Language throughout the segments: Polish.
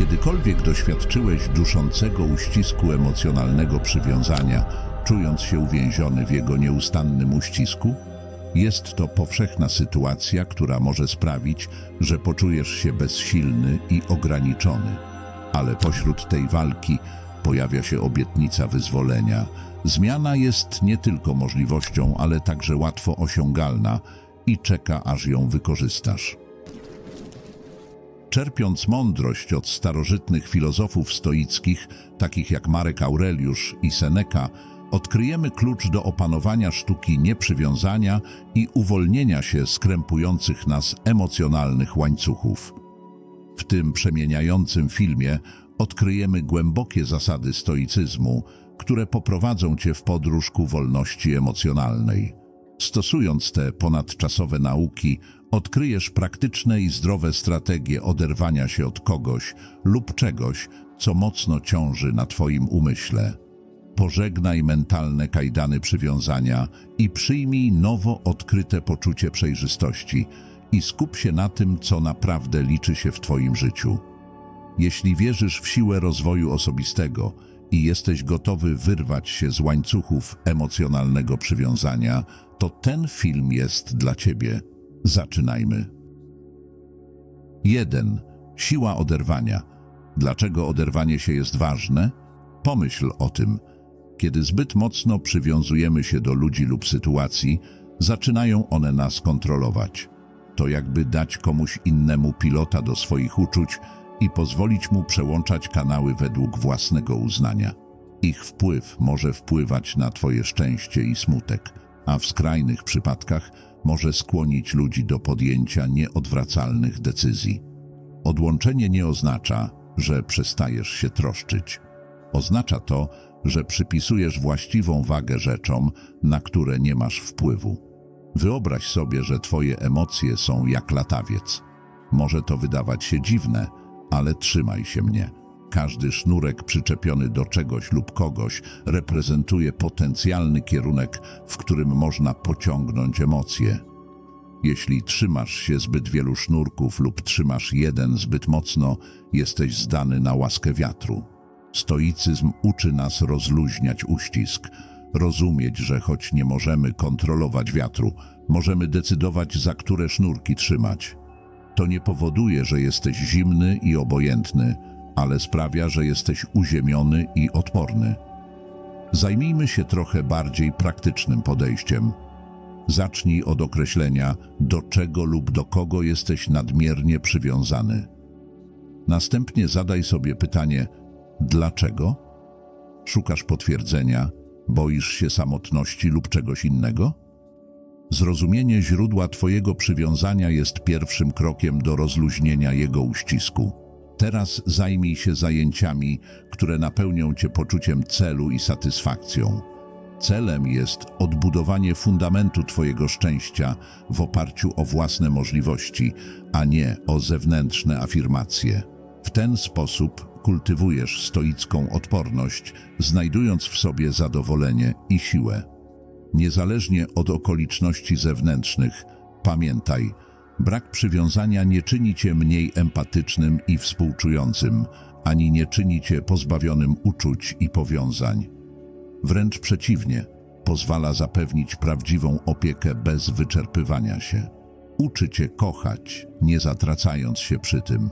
kiedykolwiek doświadczyłeś duszącego uścisku emocjonalnego przywiązania, czując się uwięziony w jego nieustannym uścisku? Jest to powszechna sytuacja, która może sprawić, że poczujesz się bezsilny i ograniczony. Ale pośród tej walki pojawia się obietnica wyzwolenia. Zmiana jest nie tylko możliwością, ale także łatwo osiągalna i czeka, aż ją wykorzystasz. Czerpiąc mądrość od starożytnych filozofów stoickich, takich jak Marek Aureliusz i Seneca, odkryjemy klucz do opanowania sztuki nieprzywiązania i uwolnienia się z krępujących nas emocjonalnych łańcuchów. W tym przemieniającym filmie odkryjemy głębokie zasady stoicyzmu, które poprowadzą cię w podróż ku wolności emocjonalnej. Stosując te ponadczasowe nauki, odkryjesz praktyczne i zdrowe strategie oderwania się od kogoś lub czegoś, co mocno ciąży na Twoim umyśle. Pożegnaj mentalne kajdany przywiązania i przyjmij nowo odkryte poczucie przejrzystości i skup się na tym, co naprawdę liczy się w Twoim życiu. Jeśli wierzysz w siłę rozwoju osobistego i jesteś gotowy wyrwać się z łańcuchów emocjonalnego przywiązania, to ten film jest dla Ciebie. Zaczynajmy. 1. Siła oderwania. Dlaczego oderwanie się jest ważne? Pomyśl o tym. Kiedy zbyt mocno przywiązujemy się do ludzi lub sytuacji, zaczynają one nas kontrolować. To jakby dać komuś innemu pilota do swoich uczuć i pozwolić mu przełączać kanały według własnego uznania. Ich wpływ może wpływać na Twoje szczęście i smutek, a w skrajnych przypadkach może skłonić ludzi do podjęcia nieodwracalnych decyzji. Odłączenie nie oznacza, że przestajesz się troszczyć. Oznacza to, że przypisujesz właściwą wagę rzeczom, na które nie masz wpływu. Wyobraź sobie, że Twoje emocje są jak latawiec. Może to wydawać się dziwne, ale trzymaj się mnie. Każdy sznurek przyczepiony do czegoś lub kogoś reprezentuje potencjalny kierunek, w którym można pociągnąć emocje. Jeśli trzymasz się zbyt wielu sznurków lub trzymasz jeden zbyt mocno, jesteś zdany na łaskę wiatru. Stoicyzm uczy nas rozluźniać uścisk, rozumieć, że choć nie możemy kontrolować wiatru, możemy decydować, za które sznurki trzymać. To nie powoduje, że jesteś zimny i obojętny, ale sprawia, że jesteś uziemiony i odporny. Zajmijmy się trochę bardziej praktycznym podejściem. Zacznij od określenia, do czego lub do kogo jesteś nadmiernie przywiązany. Następnie zadaj sobie pytanie, dlaczego? Szukasz potwierdzenia, boisz się samotności lub czegoś innego? Zrozumienie źródła Twojego przywiązania jest pierwszym krokiem do rozluźnienia jego uścisku. Teraz zajmij się zajęciami, które napełnią Cię poczuciem celu i satysfakcją. Celem jest odbudowanie fundamentu Twojego szczęścia w oparciu o własne możliwości, a nie o zewnętrzne afirmacje. W ten sposób kultywujesz stoicką odporność, znajdując w sobie zadowolenie i siłę. Niezależnie od okoliczności zewnętrznych, pamiętaj, brak przywiązania nie czyni cię mniej empatycznym i współczującym, ani nie czyni cię pozbawionym uczuć i powiązań. Wręcz przeciwnie, pozwala zapewnić prawdziwą opiekę bez wyczerpywania się. Uczy cię kochać, nie zatracając się przy tym.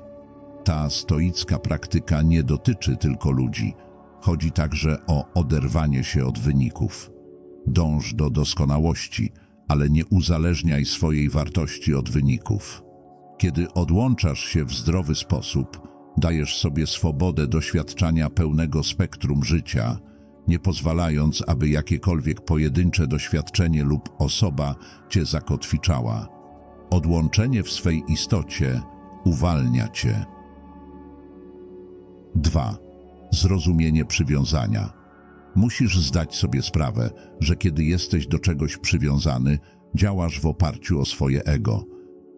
Ta stoicka praktyka nie dotyczy tylko ludzi, chodzi także o oderwanie się od wyników. Dąż do doskonałości, ale nie uzależniaj swojej wartości od wyników. Kiedy odłączasz się w zdrowy sposób, dajesz sobie swobodę doświadczania pełnego spektrum życia, nie pozwalając, aby jakiekolwiek pojedyncze doświadczenie lub osoba cię zakotwiczała. Odłączenie w swej istocie uwalnia cię. 2. Zrozumienie przywiązania. Musisz zdać sobie sprawę, że kiedy jesteś do czegoś przywiązany, działasz w oparciu o swoje ego.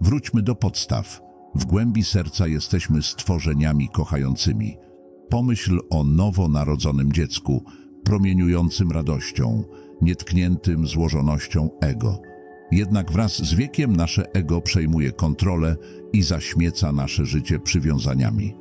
Wróćmy do podstaw. W głębi serca jesteśmy stworzeniami kochającymi. Pomyśl o nowonarodzonym dziecku, promieniującym radością, nietkniętym złożonością ego. Jednak wraz z wiekiem nasze ego przejmuje kontrolę i zaśmieca nasze życie przywiązaniami.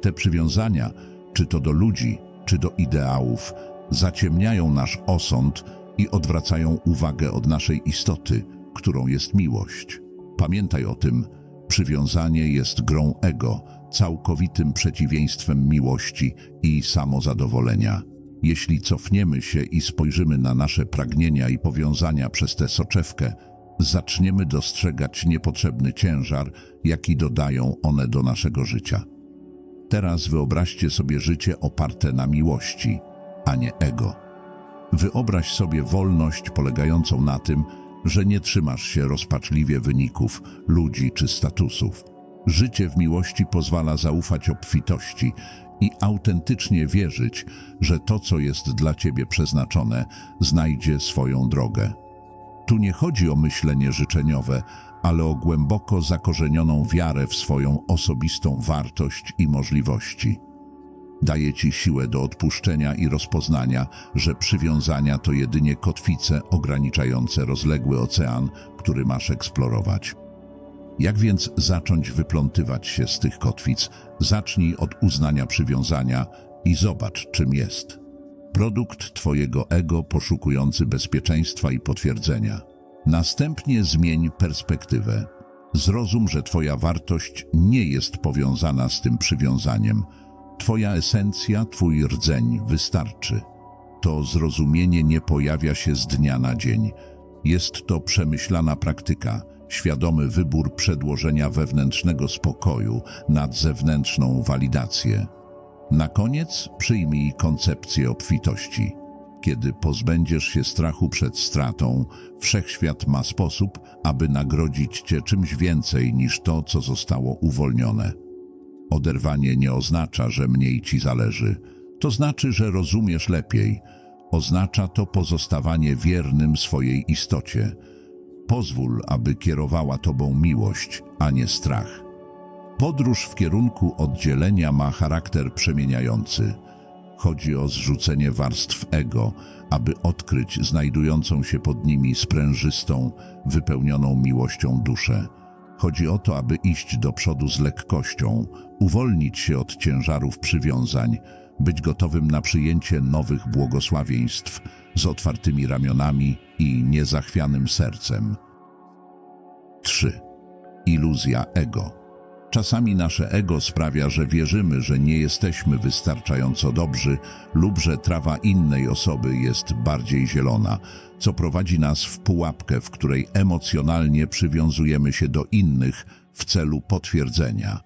Te przywiązania, czy to do ludzi, czy do ideałów, zaciemniają nasz osąd i odwracają uwagę od naszej istoty, którą jest miłość. Pamiętaj o tym, przywiązanie jest grą ego, całkowitym przeciwieństwem miłości i samozadowolenia. Jeśli cofniemy się i spojrzymy na nasze pragnienia i powiązania przez tę soczewkę, zaczniemy dostrzegać niepotrzebny ciężar, jaki dodają one do naszego życia. Teraz wyobraźcie sobie życie oparte na miłości, a nie ego. Wyobraź sobie wolność polegającą na tym, że nie trzymasz się rozpaczliwie wyników, ludzi czy statusów. Życie w miłości pozwala zaufać obfitości i autentycznie wierzyć, że to, co jest dla ciebie przeznaczone, znajdzie swoją drogę. Tu nie chodzi o myślenie życzeniowe, ale o głęboko zakorzenioną wiarę w swoją osobistą wartość i możliwości. Daje ci siłę do odpuszczenia i rozpoznania, że przywiązania to jedynie kotwice ograniczające rozległy ocean, który masz eksplorować. Jak więc zacząć wyplątywać się z tych kotwic? Zacznij od uznania przywiązania i zobacz, czym jest. Produkt Twojego ego poszukujący bezpieczeństwa i potwierdzenia. Następnie zmień perspektywę. Zrozum, że Twoja wartość nie jest powiązana z tym przywiązaniem. Twoja esencja, Twój rdzeń wystarczy. To zrozumienie nie pojawia się z dnia na dzień. Jest to przemyślana praktyka, świadomy wybór przedłożenia wewnętrznego spokoju nad zewnętrzną walidację. Na koniec przyjmij koncepcję obfitości. Kiedy pozbędziesz się strachu przed stratą, wszechświat ma sposób, aby nagrodzić cię czymś więcej niż to, co zostało uwolnione. Oderwanie nie oznacza, że mniej ci zależy. To znaczy, że rozumiesz lepiej. Oznacza to pozostawanie wiernym swojej istocie. Pozwól, aby kierowała tobą miłość, a nie strach. Podróż w kierunku oddzielenia ma charakter przemieniający. Chodzi o zrzucenie warstw ego, aby odkryć znajdującą się pod nimi sprężystą, wypełnioną miłością duszę. Chodzi o to, aby iść do przodu z lekkością, uwolnić się od ciężarów przywiązań, być gotowym na przyjęcie nowych błogosławieństw z otwartymi ramionami i niezachwianym sercem. 3. Iluzja ego. Czasami nasze ego sprawia, że wierzymy, że nie jesteśmy wystarczająco dobrzy lub że trawa innej osoby jest bardziej zielona, co prowadzi nas w pułapkę, w której emocjonalnie przywiązujemy się do innych w celu potwierdzenia.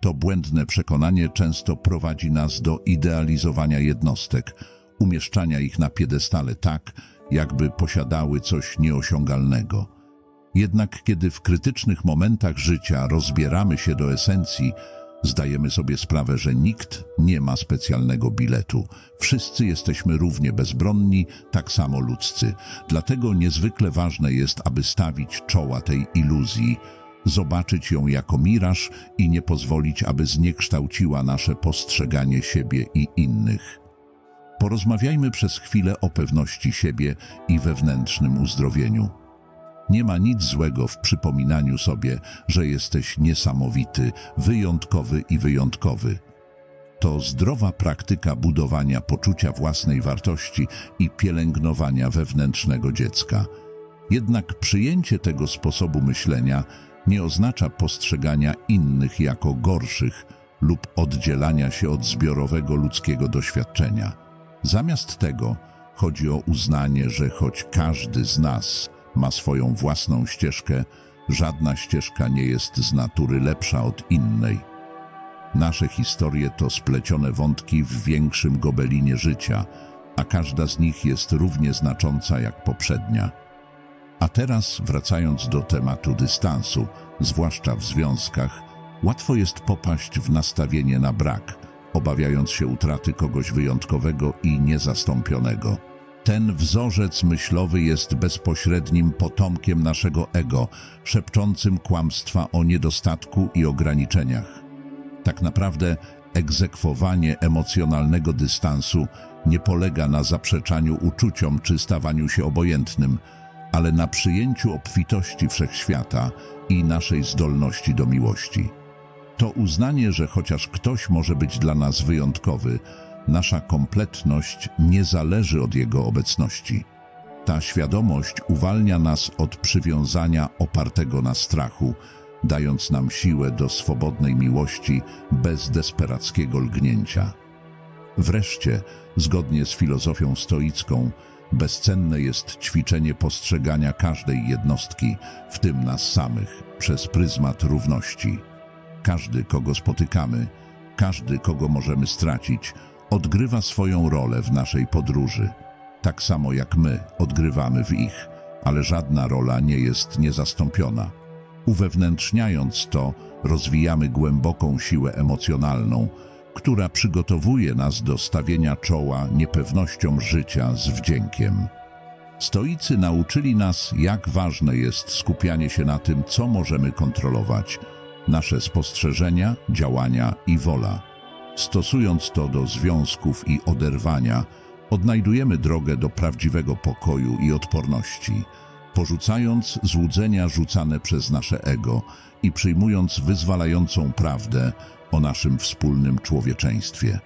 To błędne przekonanie często prowadzi nas do idealizowania jednostek, umieszczania ich na piedestale tak, jakby posiadały coś nieosiągalnego. Jednak kiedy w krytycznych momentach życia rozbieramy się do esencji, zdajemy sobie sprawę, że nikt nie ma specjalnego biletu. Wszyscy jesteśmy równie bezbronni, tak samo ludzcy. Dlatego niezwykle ważne jest, aby stawić czoła tej iluzji, zobaczyć ją jako miraż i nie pozwolić, aby zniekształciła nasze postrzeganie siebie i innych. Porozmawiajmy przez chwilę o pewności siebie i wewnętrznym uzdrowieniu. Nie ma nic złego w przypominaniu sobie, że jesteś niesamowity, wyjątkowy i wyjątkowy. To zdrowa praktyka budowania poczucia własnej wartości i pielęgnowania wewnętrznego dziecka. Jednak przyjęcie tego sposobu myślenia nie oznacza postrzegania innych jako gorszych lub oddzielania się od zbiorowego ludzkiego doświadczenia. Zamiast tego chodzi o uznanie, że choć każdy z nas ma swoją własną ścieżkę, żadna ścieżka nie jest z natury lepsza od innej. Nasze historie to splecione wątki w większym gobelinie życia, a każda z nich jest równie znacząca jak poprzednia. A teraz, wracając do tematu dystansu, zwłaszcza w związkach, łatwo jest popaść w nastawienie na brak, obawiając się utraty kogoś wyjątkowego i niezastąpionego. Ten wzorzec myślowy jest bezpośrednim potomkiem naszego ego, szepczącym kłamstwa o niedostatku i ograniczeniach. Tak naprawdę egzekwowanie emocjonalnego dystansu nie polega na zaprzeczaniu uczuciom czy stawaniu się obojętnym, ale na przyjęciu obfitości wszechświata i naszej zdolności do miłości. To uznanie, że chociaż ktoś może być dla nas wyjątkowy, nasza kompletność nie zależy od jego obecności. Ta świadomość uwalnia nas od przywiązania opartego na strachu, dając nam siłę do swobodnej miłości bez desperackiego lgnięcia. Wreszcie, zgodnie z filozofią stoicką, bezcenne jest ćwiczenie postrzegania każdej jednostki, w tym nas samych, przez pryzmat równości. Każdy, kogo spotykamy, każdy, kogo możemy stracić, odgrywa swoją rolę w naszej podróży, tak samo jak my odgrywamy w ich, ale żadna rola nie jest niezastąpiona. Uwewnętrzniając to, rozwijamy głęboką siłę emocjonalną, która przygotowuje nas do stawienia czoła niepewnościom życia z wdziękiem. Stoicy nauczyli nas, jak ważne jest skupianie się na tym, co możemy kontrolować, nasze spostrzeżenia, działania i wola. Stosując to do związków i oderwania, odnajdujemy drogę do prawdziwego pokoju i odporności, porzucając złudzenia rzucane przez nasze ego i przyjmując wyzwalającą prawdę o naszym wspólnym człowieczeństwie.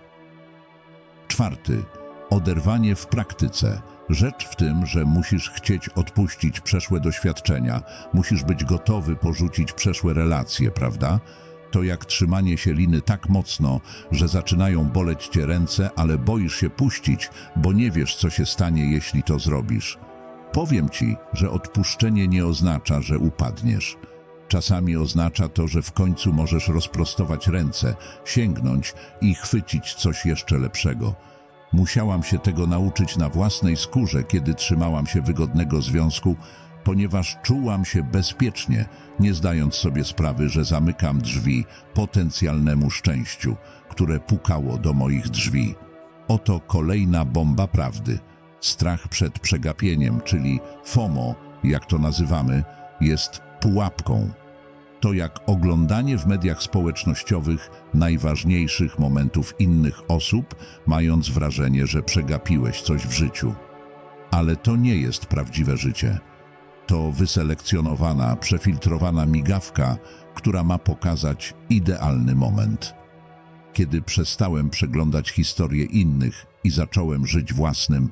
Czwarty. Oderwanie w praktyce. Rzecz w tym, że musisz chcieć odpuścić przeszłe doświadczenia, musisz być gotowy porzucić przeszłe relacje, prawda? To jak trzymanie się liny tak mocno, że zaczynają boleć cię ręce, ale boisz się puścić, bo nie wiesz, co się stanie, jeśli to zrobisz. Powiem ci, że odpuszczenie nie oznacza, że upadniesz. Czasami oznacza to, że w końcu możesz rozprostować ręce, sięgnąć i chwycić coś jeszcze lepszego. Musiałam się tego nauczyć na własnej skórze, kiedy trzymałam się wygodnego związku, ponieważ czułam się bezpiecznie, nie zdając sobie sprawy, że zamykam drzwi potencjalnemu szczęściu, które pukało do moich drzwi. Oto kolejna bomba prawdy. Strach przed przegapieniem, czyli FOMO, jak to nazywamy, jest pułapką. To jak oglądanie w mediach społecznościowych najważniejszych momentów innych osób, mając wrażenie, że przegapiłeś coś w życiu. Ale to nie jest prawdziwe życie. To wyselekcjonowana, przefiltrowana migawka, która ma pokazać idealny moment. Kiedy przestałem przeglądać historię innych i zacząłem żyć własnym,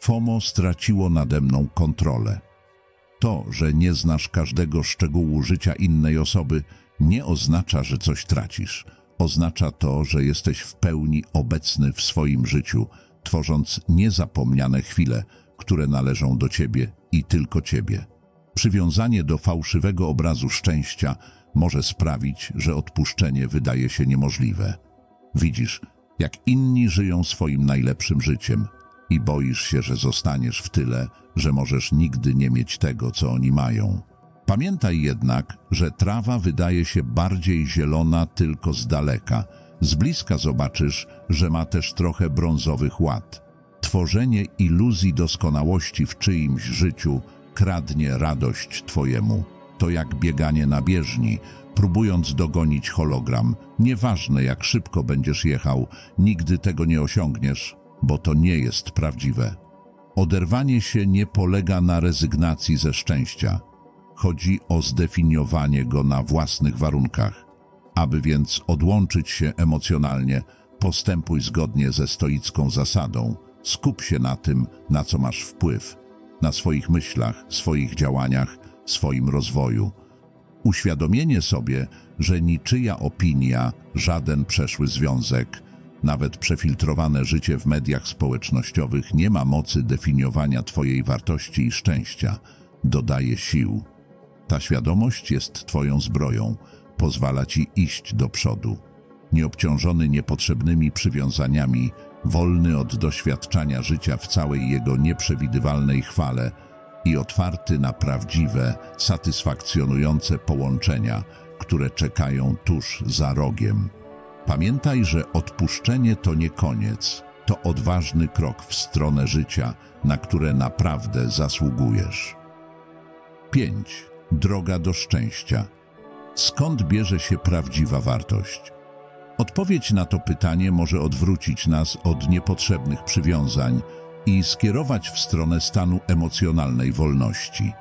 FOMO straciło nade mną kontrolę. To, że nie znasz każdego szczegółu życia innej osoby, nie oznacza, że coś tracisz. Oznacza to, że jesteś w pełni obecny w swoim życiu, tworząc niezapomniane chwile, które należą do ciebie i tylko ciebie. Przywiązanie do fałszywego obrazu szczęścia może sprawić, że odpuszczenie wydaje się niemożliwe. Widzisz, jak inni żyją swoim najlepszym życiem i boisz się, że zostaniesz w tyle, że możesz nigdy nie mieć tego, co oni mają. Pamiętaj jednak, że trawa wydaje się bardziej zielona tylko z daleka. Z bliska zobaczysz, że ma też trochę brązowych ład. Tworzenie iluzji doskonałości w czyimś życiu kradnie radość Twojemu. To jak bieganie na bieżni, próbując dogonić hologram. Nieważne jak szybko będziesz jechał, nigdy tego nie osiągniesz, bo to nie jest prawdziwe. Oderwanie się nie polega na rezygnacji ze szczęścia. Chodzi o zdefiniowanie go na własnych warunkach. Aby więc odłączyć się emocjonalnie, postępuj zgodnie ze stoicką zasadą. Skup się na tym, na co masz wpływ, na swoich myślach, swoich działaniach, swoim rozwoju. Uświadomienie sobie, że niczyja opinia, żaden przeszły związek, nawet przefiltrowane życie w mediach społecznościowych nie ma mocy definiowania Twojej wartości i szczęścia, dodaje sił. Ta świadomość jest Twoją zbroją, pozwala Ci iść do przodu. Nieobciążony niepotrzebnymi przywiązaniami, wolny od doświadczania życia w całej jego nieprzewidywalnej chwale i otwarty na prawdziwe, satysfakcjonujące połączenia, które czekają tuż za rogiem. Pamiętaj, że odpuszczenie to nie koniec, to odważny krok w stronę życia, na które naprawdę zasługujesz. 5. Droga do szczęścia. Skąd bierze się prawdziwa wartość? Odpowiedź na to pytanie może odwrócić nas od niepotrzebnych przywiązań i skierować w stronę stanu emocjonalnej wolności.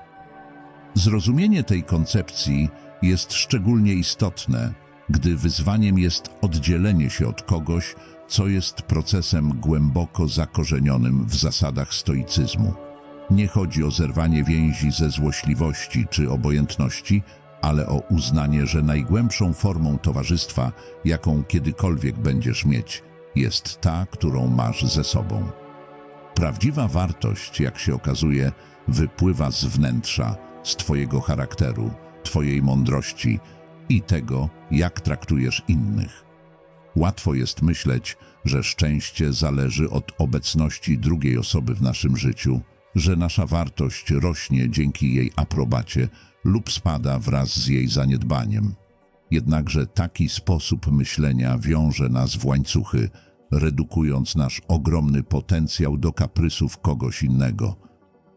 Zrozumienie tej koncepcji jest szczególnie istotne, gdy wyzwaniem jest oddzielenie się od kogoś, co jest procesem głęboko zakorzenionym w zasadach stoicyzmu. Nie chodzi o zerwanie więzi ze złośliwości czy obojętności, ale o uznanie, że najgłębszą formą towarzystwa, jaką kiedykolwiek będziesz mieć, jest ta, którą masz ze sobą. Prawdziwa wartość, jak się okazuje, wypływa z wnętrza, z Twojego charakteru, Twojej mądrości i tego, jak traktujesz innych. Łatwo jest myśleć, że szczęście zależy od obecności drugiej osoby w naszym życiu, że nasza wartość rośnie dzięki jej aprobacie lub spada wraz z jej zaniedbaniem. Jednakże taki sposób myślenia wiąże nas w łańcuchy, redukując nasz ogromny potencjał do kaprysów kogoś innego.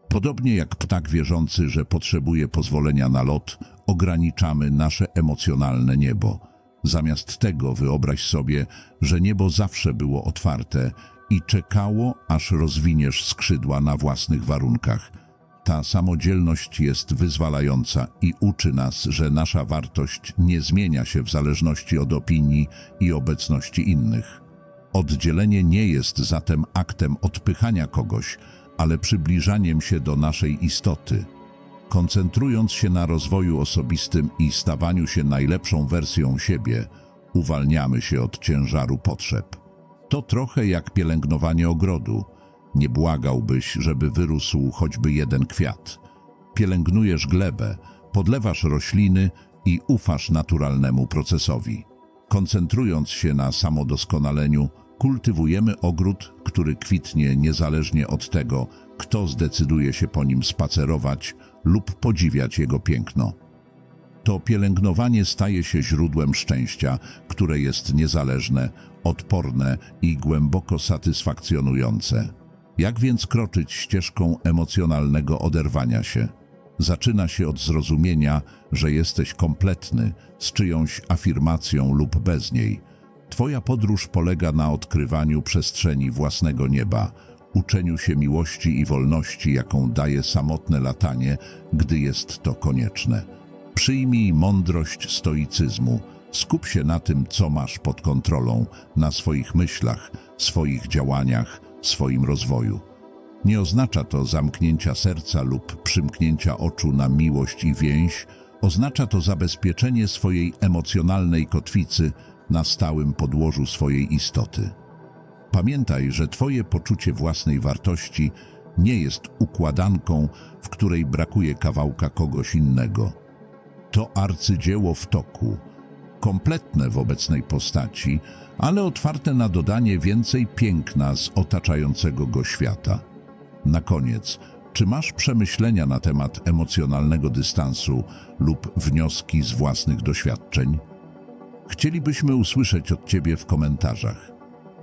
Podobnie jak ptak wierzący, że potrzebuje pozwolenia na lot, ograniczamy nasze emocjonalne niebo. Zamiast tego wyobraź sobie, że niebo zawsze było otwarte i czekało, aż rozwiniesz skrzydła na własnych warunkach. Ta samodzielność jest wyzwalająca i uczy nas, że nasza wartość nie zmienia się w zależności od opinii i obecności innych. Oddzielenie nie jest zatem aktem odpychania kogoś, ale przybliżaniem się do naszej istoty. Koncentrując się na rozwoju osobistym i stawaniu się najlepszą wersją siebie, uwalniamy się od ciężaru potrzeb. To trochę jak pielęgnowanie ogrodu. Nie błagałbyś, żeby wyrósł choćby jeden kwiat. Pielęgnujesz glebę, podlewasz rośliny i ufasz naturalnemu procesowi. Koncentrując się na samodoskonaleniu, kultywujemy ogród, który kwitnie niezależnie od tego, kto zdecyduje się po nim spacerować lub podziwiać jego piękno. To pielęgnowanie staje się źródłem szczęścia, które jest niezależne, odporne i głęboko satysfakcjonujące. Jak więc kroczyć ścieżką emocjonalnego oderwania się? Zaczyna się od zrozumienia, że jesteś kompletny z czyjąś afirmacją lub bez niej. Twoja podróż polega na odkrywaniu przestrzeni własnego nieba, uczeniu się miłości i wolności, jaką daje samotne latanie, gdy jest to konieczne. Przyjmij mądrość stoicyzmu. Skup się na tym, co masz pod kontrolą, na swoich myślach, swoich działaniach, swoim rozwoju. Nie oznacza to zamknięcia serca lub przymknięcia oczu na miłość i więź, oznacza to zabezpieczenie swojej emocjonalnej kotwicy na stałym podłożu swojej istoty. Pamiętaj, że Twoje poczucie własnej wartości nie jest układanką, w której brakuje kawałka kogoś innego. To arcydzieło w toku, kompletne w obecnej postaci, ale otwarte na dodanie więcej piękna z otaczającego go świata. Na koniec, czy masz przemyślenia na temat emocjonalnego dystansu lub wnioski z własnych doświadczeń? Chcielibyśmy usłyszeć od Ciebie w komentarzach.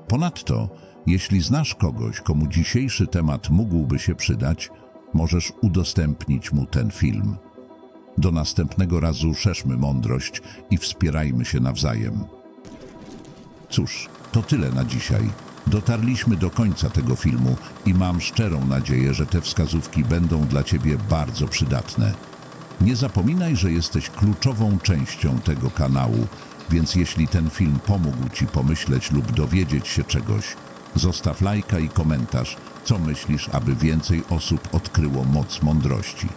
Ponadto, jeśli znasz kogoś, komu dzisiejszy temat mógłby się przydać, możesz udostępnić mu ten film. Do następnego razu szerzmy mądrość i wspierajmy się nawzajem. Cóż, to tyle na dzisiaj. Dotarliśmy do końca tego filmu i mam szczerą nadzieję, że te wskazówki będą dla Ciebie bardzo przydatne. Nie zapominaj, że jesteś kluczową częścią tego kanału, więc jeśli ten film pomógł Ci pomyśleć lub dowiedzieć się czegoś, zostaw lajka i komentarz, co myślisz, aby więcej osób odkryło moc mądrości.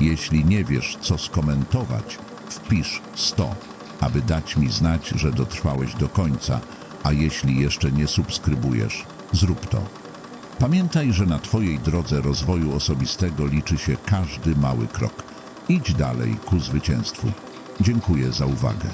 Jeśli nie wiesz, co skomentować, wpisz 100, aby dać mi znać, że dotrwałeś do końca, a jeśli jeszcze nie subskrybujesz, zrób to. Pamiętaj, że na Twojej drodze rozwoju osobistego liczy się każdy mały krok. Idź dalej ku zwycięstwu. Dziękuję za uwagę.